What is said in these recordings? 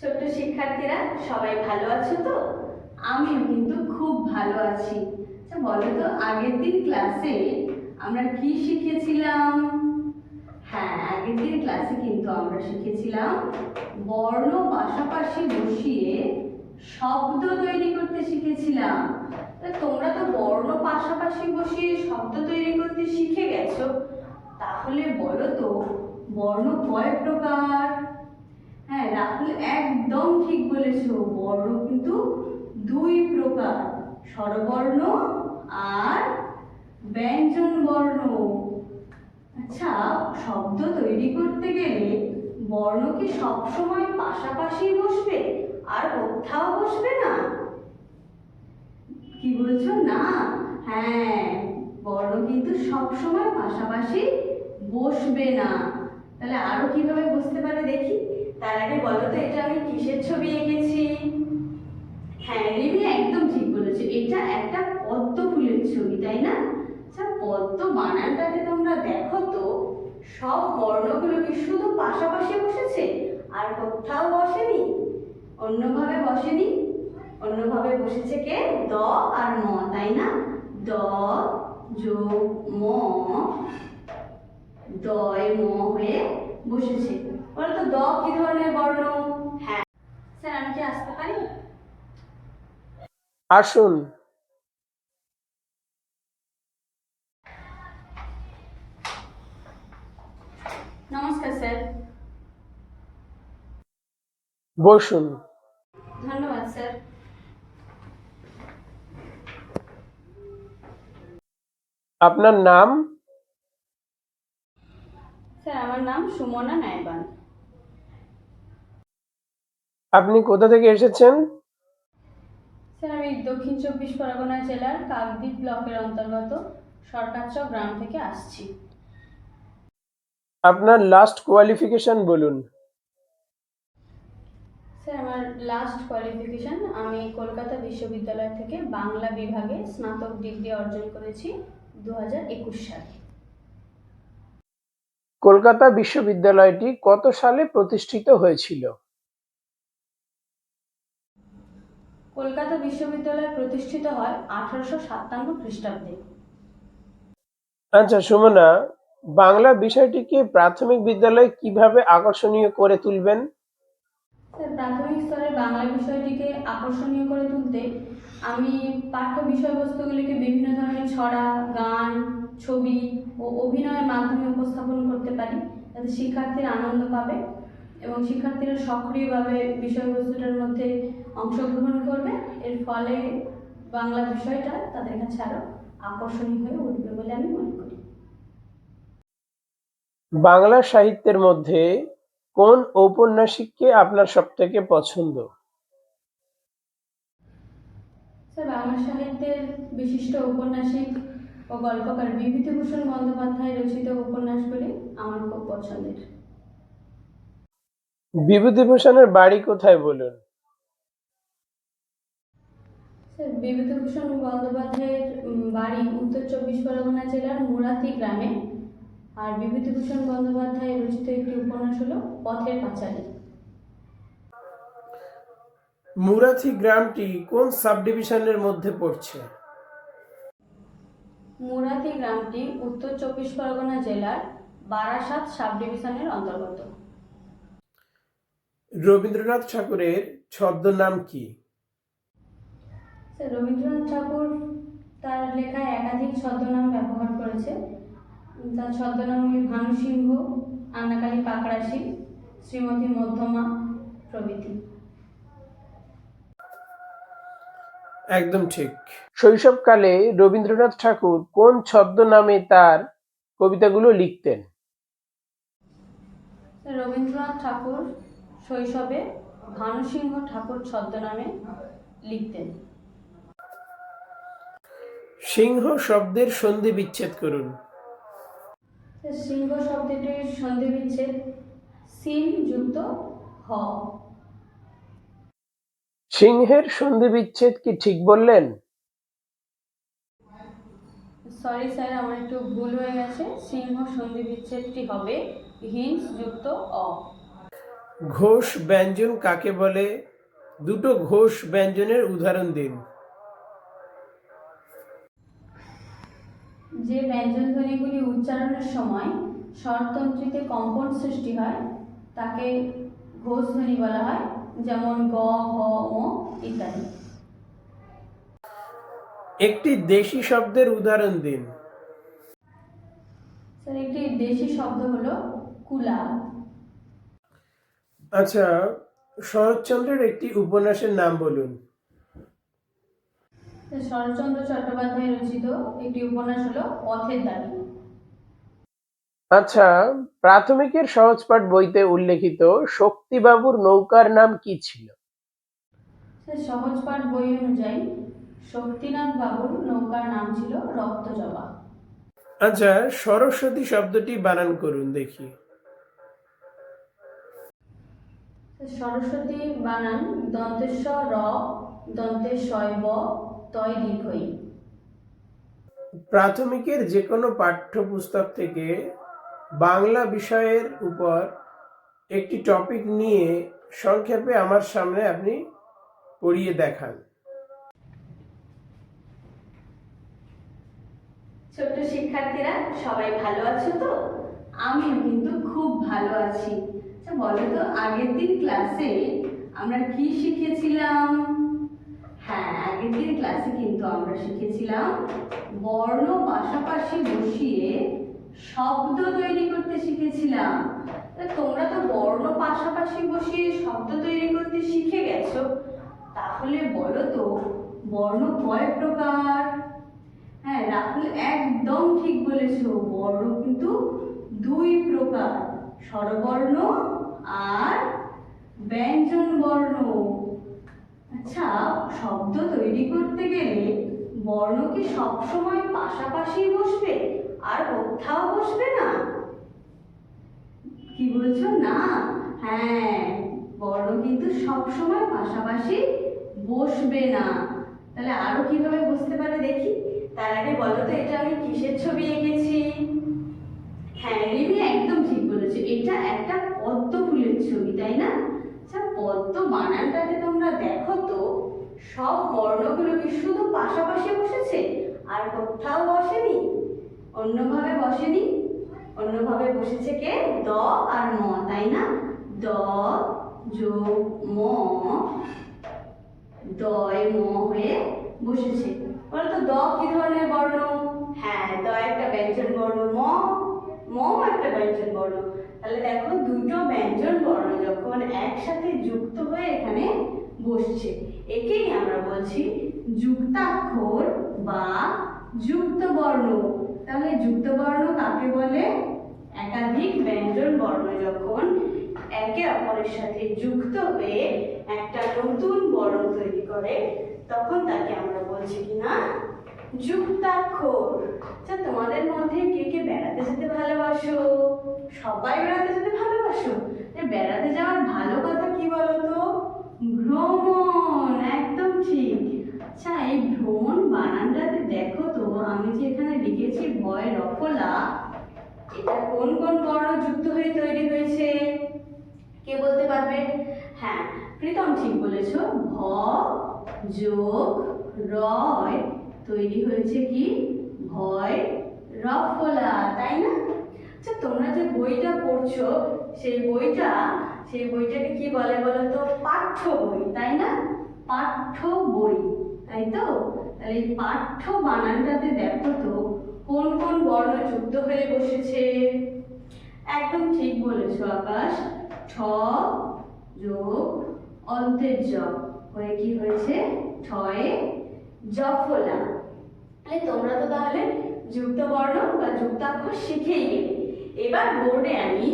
ছোট্ট শিক্ষার্থীরা, সবাই ভালো আছো তো? আমিও কিন্তু খুব ভালো আছি। আচ্ছা বলো তো, আগের দিন ক্লাসে আমরা কি শিখেছিলাম? হ্যাঁ আগের দিন ক্লাসে কিন্তু আমরা শিখেছিলাম বর্ণ পাশাপাশি বসিয়ে শব্দ তৈরি করতে শিখেছিলাম। তোমরা তো বর্ণ পাশাপাশি বসিয়ে শব্দ তৈরি করতে শিখে গেছো। তাহলে বলো তো, বর্ণ কয় প্রকার? হ্যাঁ রাহুল একদম ঠিক বলেছ। বর্ণ কিন্তু দুই প্রকার। স্বরবর্ণ আর ব্যঞ্জন বর্ণ। আচ্ছা শব্দ তৈরি করতে গেলে বর্ণ কি সবসময় পাশাপাশি বসবে আর কোথাও বসবে না? কি বলছো? না। হ্যাঁ বর্ণ কিন্তু সবসময় পাশাপাশি বসবে না। তাহলে আরও কীভাবে বসতে পারে দেখি? তার আগে বলো তো, এটা আমি কিসের ছবি এঁকেছি? হ্যাঁ রিমি একদম ঠিক বলেছ, এটা একটা পদ্ম ফুলের ছবি, তাই না? আচ্ছা পদ্ম বানানটাকে তোমরা দেখো তো, সব বর্ণগুলো কি শুধু পাশাপাশি বসেছে, আর কোথাও বসেনি? অন্যভাবে বসেনি? অন্যভাবে বসেছে কে? দ আর ম, তাই না? দ যোগ ম দয় ম হয়ে বসেছে। বলো তো দ কি ধরনের বর্ণ? হ্যাঁ। স্যার আমি কি আসতে পারি? আসুন। নমস্কার স্যার। বসুন। ধন্যবাদ স্যার। আপনার নাম? স্যার আমার নাম সুমনা নাইবান আপনি কোথা থেকে এসেছেন? স্যার আমি দক্ষিণ চব্বিশ পরগনা জেলার কাকদ্বীপ ব্লকের অন্তর্গত সরকারচক গ্রাম থেকে আসছি। আপনার লাস্ট কোয়ালিফিকেশন বলুন। স্যার আমার লাস্ট কোয়ালিফিকেশন আমি কলকাতা বিশ্ববিদ্যালয় থেকে বাংলা বিভাগে স্নাতক ডিগ্রি অর্জন করেছি দু হাজার একুশ সালে। কলকাতা বিশ্ববিদ্যালয়টি কত সালে প্রতিষ্ঠিত হয়েছিল? কলকাতা বিশ্ববিদ্যালয় প্রতিষ্ঠিত হয় আঠারোশো সাতান্ন খ্রিস্টাব্দে। আচ্ছা সুমনা বাংলা বিষয়টিকে প্রাথমিক বিদ্যালয়ে কীভাবে আকর্ষণীয় করে তুলবেন? প্রাথমিক স্তরে বাংলা বিষয়টিকে আকর্ষণীয় করে তুলতে আমি পাঠ্য বিষয়বস্তুগুলিকে বিভিন্ন ধরনের ছড়া গান ছবি ও অভিনয়ের মাধ্যমে উপস্থাপন করতে পারি। যাতে শিক্ষার্থীরা আনন্দ পাবে এবং শিক্ষার্থীরা সক্রিয়ভাবে বিষয়বস্তুটার মধ্যে অংশগ্রহণ করবে। এর ফলে বাংলা বিষয়টা তাদের কাছে আরও আকর্ষণীয় হয়ে উঠবে বলে আমি মনে করি। বাংলা সাহিত্যের মধ্যে কোন ঔপন্যাসিককে আপনার সব থেকে পছন্দ? স্যার বাংলা সাহিত্যের বিশিষ্ট ঔপন্যাসিক ও গল্পকার বিভূতিভূষণ বন্দ্যোপাধ্যায় রচিত উপন্যাসগুলি আমার খুব পছন্দের। বিভূতিভূষণের বাড়ি কোথায় বলুন? বিভূতিভূষণ বন্দ্যোপাধ্যায়ের বাড়ি উত্তর চব্বিশ পরগনা জেলার মুরাতি গ্রামে। আর বিভূতিভূষণ বন্দ্যোপাধ্যায় রচিত একটি উপন্যাস হল পথের পাঁচালী। মুরাথি গ্রামটি কোন সাব ডিভিশনের মধ্যে পড়ছে? মুরাতি গ্রামটি উত্তর চব্বিশ পরগনা জেলার বারাসাত সাব ডিভিশনের অন্তর্গত। রবীন্দ্রনাথ ঠাকুরের ছদ্মনাম কি? স্যার রবীন্দ্রনাথ ঠাকুর তার লেখায় একাধিক ছদ্মনাম ব্যবহার করেছে। তার ছদ্মনামগুলি ভানু সিংহ আন্নাকালী পাকড়াশি শ্রীমতী মধ্যমা প্রভৃতি। একদম ঠিক। শৈশবকালে রবীন্দ্রনাথ ঠাকুর কোন ছদ্মনামে তার কবিতাগুলো লিখতেন? রবীন্দ্রনাথ ঠাকুর শৈশবে ভানুসিংহ ঠাকুর ছদ্মনামে লিখতেন। সিংহ শব্দের সন্ধি বিচ্ছেদ করুন। সিংহ শব্দটির সন্ধি বিচ্ছেদ। সিন যুক্ত হ। সিংহের সন্ধি বিচ্ছেদ কি ঠিক বললেন? সরি স্যার আমার একটু ভুল হয়ে গেছে। সিংহ সন্ধি বিচ্ছেদটি হবে হিংস যুক্ত অ। ঘোষ ব্যঞ্জন কাকে বলে? দুটো ঘোষ ব্যঞ্জনের উদাহরণ দিন। যে ব্যঞ্জন ধ্বনিগুলি উচ্চারণের সময় স্বরতন্ত্রীতে কম্পন সৃষ্টি হয় তাকে ঘোষ ধ্বনি বলা হয় যেমন গ ঘ ও ইত্যাদি। একটি দেশি শব্দের উদাহরণ দিন। স্যার একটি দেশি শব্দ হলো কুলা। আচ্ছা শরৎচন্দ্রের একটি উপন্যাসের নাম বলুন। শরৎচন্দ্র চট্টোপাধ্যায় রচিত একটি উপন্যাস হলো পথের দাবি। আচ্ছা প্রাথমিকের সহজপাঠ বইতে উল্লেখিত শক্তিবাবুর নৌকার নাম কি ছিল? সহজপাঠ বই অনুযায়ী শক্তিনাথ বাবুর নৌকার নাম ছিল রক্তজবা। আচ্ছা সরস্বতী শব্দটি বানান করুন দেখি। সরস্বতী বানান দন্তেশ্ব র দন্তেশ্বয় ব তয় দীর্ঘই। প্রাথমিকের যে কোনো পাঠ্যপুস্তক থেকে বাংলা বিষয়ের উপর একটি টপিক নিয়ে সংক্ষেপে আমার সামনে আপনি পড়িয়ে দেখান। ছোট্ট শিক্ষার্থীরা সবাই ভালো আছো তো? আমি কিন্তু খুব ভালো আছি। আচ্ছা বলো তো আগের দিন ক্লাসে আমরা কি শিখেছিলাম? হ্যাঁ আগের দিন ক্লাসে কিন্তু আমরা শিখেছিলাম বর্ণ পাশাপাশি বসিয়ে শব্দ তৈরি করতে শিখেছিলাম। তোমরা তো বর্ণ পাশাপাশি বসিয়ে শব্দ তৈরি করতে শিখে গেছো। তাহলে বলো তো, বর্ণ কয় প্রকার? হ্যাঁ রাহুল একদম ঠিক বলেছ, বর্ণ কিন্তু দুই প্রকার। স্বরবর্ণ আর ব্যঞ্জন বর্ণ আচ্ছা শব্দ তৈরি করতে গেলে বর্ণ কি সবসময় পাশাপাশি বসবে আর কোথাও বসবে না। কি বলছো? না। হ্যাঁ বর্ণ কিন্তু সবসময় পাশাপাশি বসবে না। তাহলে আরও কীভাবে বসতে পারে দেখি? তার আগে বলো তো, এটা আমি কিসের ছবি এঁকেছি? হ্যাঁ রিমি একদম ঠিক বলেছ। এটা একটা পদ্ম ফুলের ছবি, তাই না? আচ্ছা পদ্ম বানানটাকে তোমরা দেখো সব বর্ণগুলো কি শুধু পাশাপাশি বসেছে, আর কোথাও বসেনি। অন্যভাবে বসেনি? অন্যভাবে বসেছে কে? দ আর ম, তাই না? দ যোগ ম দয় ম হয়ে বসেছে। বলতো দ কি ধরনের বর্ণ? হ্যাঁ দ একটা ব্যঞ্জন বর্ণ, ম ম একটা ব্যঞ্জন বর্ণ। তাহলে দেখো দুটো ব্যঞ্জন বর্ণ যখন একসাথে যুক্ত হয়ে এখানে বসছে। একেই আমরা বলছি যুক্তাক্ষর বা যুক্ত বর্ণ তাহলে যুক্ত বর্ণ কাকে বলে? একাধিক ব্যঞ্জন বর্ণ যখন একে অপরের সাথে যুক্ত হয়ে একটা নতুন বর্ণ তৈরি করে, তখন তাকে আমরা বলছি কিনা? যুক্তাক্ষর। আচ্ছা তোমাদের মধ্যে কে কে বেড়াতে যেতে ভালোবাসো? সবাই বেড়াতে যেতে ভালোবাসো? যে বেড়াতে যাওয়ার ভালো কথা কি বলো তো ভ্রমণ, একদম ঠিক। আচ্ছা এই ভ্রমণ বানানটাতে দেখো তো, আমি যে এখানে লিখেছি, ভয় রফলা। এটা কোন কোন বর্ণ যুক্ত হয়ে তৈরি হয়েছে? কে বলতে পারবে? হ্যাঁ প্রীতম ঠিক বলেছ। ভ যোগ রয় তৈরি হয়েছে কি? ভয় রফলা, তাই না? আচ্ছা তোমরা যে বইটা পড়ছো, সেই বইটা, সেই বইটাকে কি বলে বলো তো পাঠ্য বই, তাই না? পাঠ্য বই, তাই তো? তাহলে এই পাঠ্য বানানটাতে দেখো তো, কোন কোন বর্ণ যুক্ত হয়ে বসেছে? একদম ঠিক বলেছ, আকাশ। ঠ যোগ অন্তের জ হয়ে কি হয়েছে? ঠয়ে জফলা। তাহলে তোমরা তো তাহলে যুক্ত বর্ণ বা যুক্তাক্ষর শিখেই গেলে। এবার বোর্ডে আমি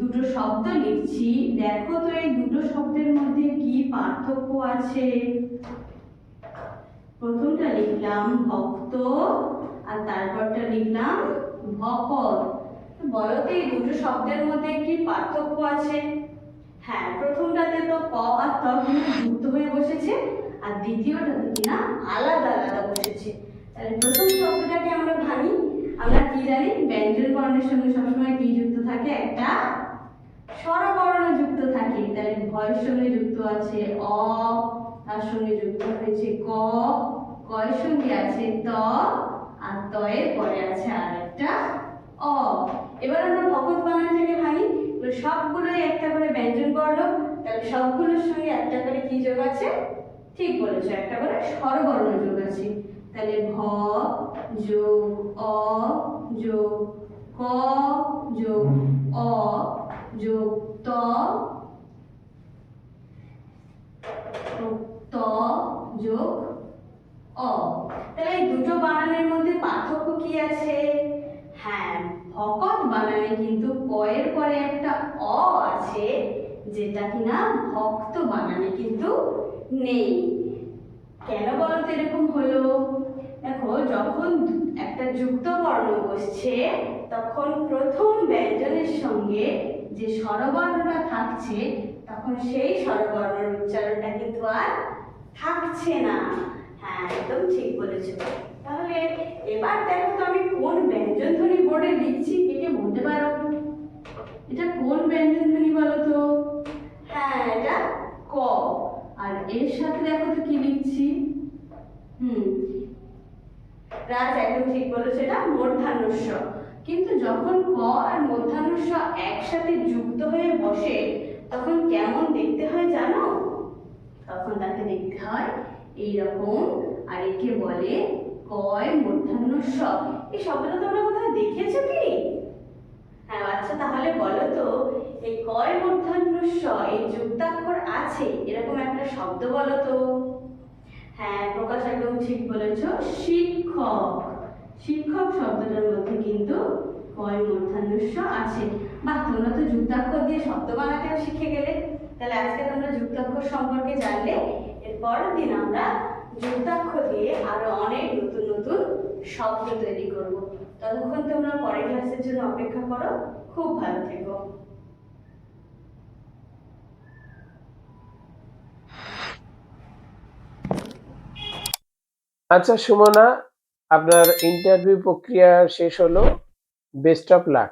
দুটো শব্দ লিখছি। দেখো তো এই দুটো শব্দের মধ্যে কি পার্থক্য আছে? প্রথমটা লিখলাম ভক্ত, আর তারপরটা লিখলাম ভকত। বলো তো এই দুটো শব্দের মধ্যে কি পার্থক্য আছে? হ্যাঁ প্রথমটাতে তো ক আর ত যুক্ত হয়ে বসেছে, আর দ্বিতীয়টাতে কিনা আলাদা আলাদা বসেছে। তাহলে প্রথম শব্দটাকে আমরা ভাঙি। আমরা কি জানি? ব্যঞ্জন বর্ণের সঙ্গে সবসময় কি যুক্ত থাকে? একটা স্বরবর্ণ যুক্ত থাকে। তাহলে ভয়ের সঙ্গে যুক্ত আছে অ, তার সঙ্গে যুক্ত হয়েছে ক, কয়ের সঙ্গে আছে ত, আর তয়ের পরে আছে আরেকটা অ। এবার আমরা ভকত বানানটাকে ভাঙি সবগুলোই একটা করে ব্যঞ্জন বর্ণ, তাহলে সবগুলোর সঙ্গে একটা করে কি যোগ আছে? ঠিক বলেছ, একটা করে স্বরবর্ণ যোগ আছে। তাহলে ভ যোগ অ যোগ ক যোগ অ যোগ ত ত যোগ অ। তাহলে এই দুটো বানানের মধ্যে পার্থক্য কি আছে? হ্যাঁ ভকত বানানে কিন্তু কয়ের পরে একটা অ আছে, যেটা কিনা ভক্ত বানানে কিন্তু নেই। কেন বলতো এরকম হলো? দেখো, যখন একটা যুক্ত বর্ণ বসছে, তখন প্রথম ব্যঞ্জনের সঙ্গে যে স্বরবর্ণটা থাকছে, তখন সেই স্বরবর্ণের উচ্চারণটা কিন্তু আর থাকছে না। হ্যাঁ একদম ঠিক বলেছ। তাহলে এবার দেখো তো আমি কোন ব্যঞ্জন ধ্বনি বোর্ডে লিখছি, কে কে বলতে পারো? এটা কোন ব্যঞ্জন ধ্বনি বলো তো? হ্যাঁ এটা ক। আর এর সাথে দেখো তো কি লিখছি? হুম রাজ একদম ঠিক বলেছে এটা মূর্ধান্যস্ব কিন্তু যখন ক আর মূর্ধান্যস্ব একসাথে যুক্ত হয়ে বসে, তখন কেমন দেখতে হয় জানো? তখন তাকে দেখতে হয় এইরকম, আর একে বলে কয় মূর্ধান্য স এই শব্দটা তোমরা কোথাও দেখেছ কি? হ্যাঁ আচ্ছা তাহলে বলো তো, এই কয় মূর্ধান্য স এই যুক্তাক্ষর আছে, এরকম একটা শব্দ বলো তো। হ্যাঁ প্রকাশ একদম ঠিক বলেছ। শিক্ষক। শিক্ষক শব্দটার মধ্যে কিন্তু কয় মূর্ধান্যস্য আছে। বাহ, তোমরা তো যুক্তাক্ষর দিয়ে শব্দ বানাতেও শিখে গেলে। তাহলে আজকে তোমরা যুক্তাক্ষর সম্পর্কে জানলে এর পরের দিন আমরা যুক্তাক্ষর দিয়ে আরও অনেক নতুন নতুন শব্দ তৈরি করব। ততক্ষণ তোমরা পরের ক্লাসের জন্য অপেক্ষা করো। খুব ভালো থেকো। আচ্ছা সুমনা আপনার ইন্টারভিউ প্রক্রিয়া শেষ হলো। Best of luck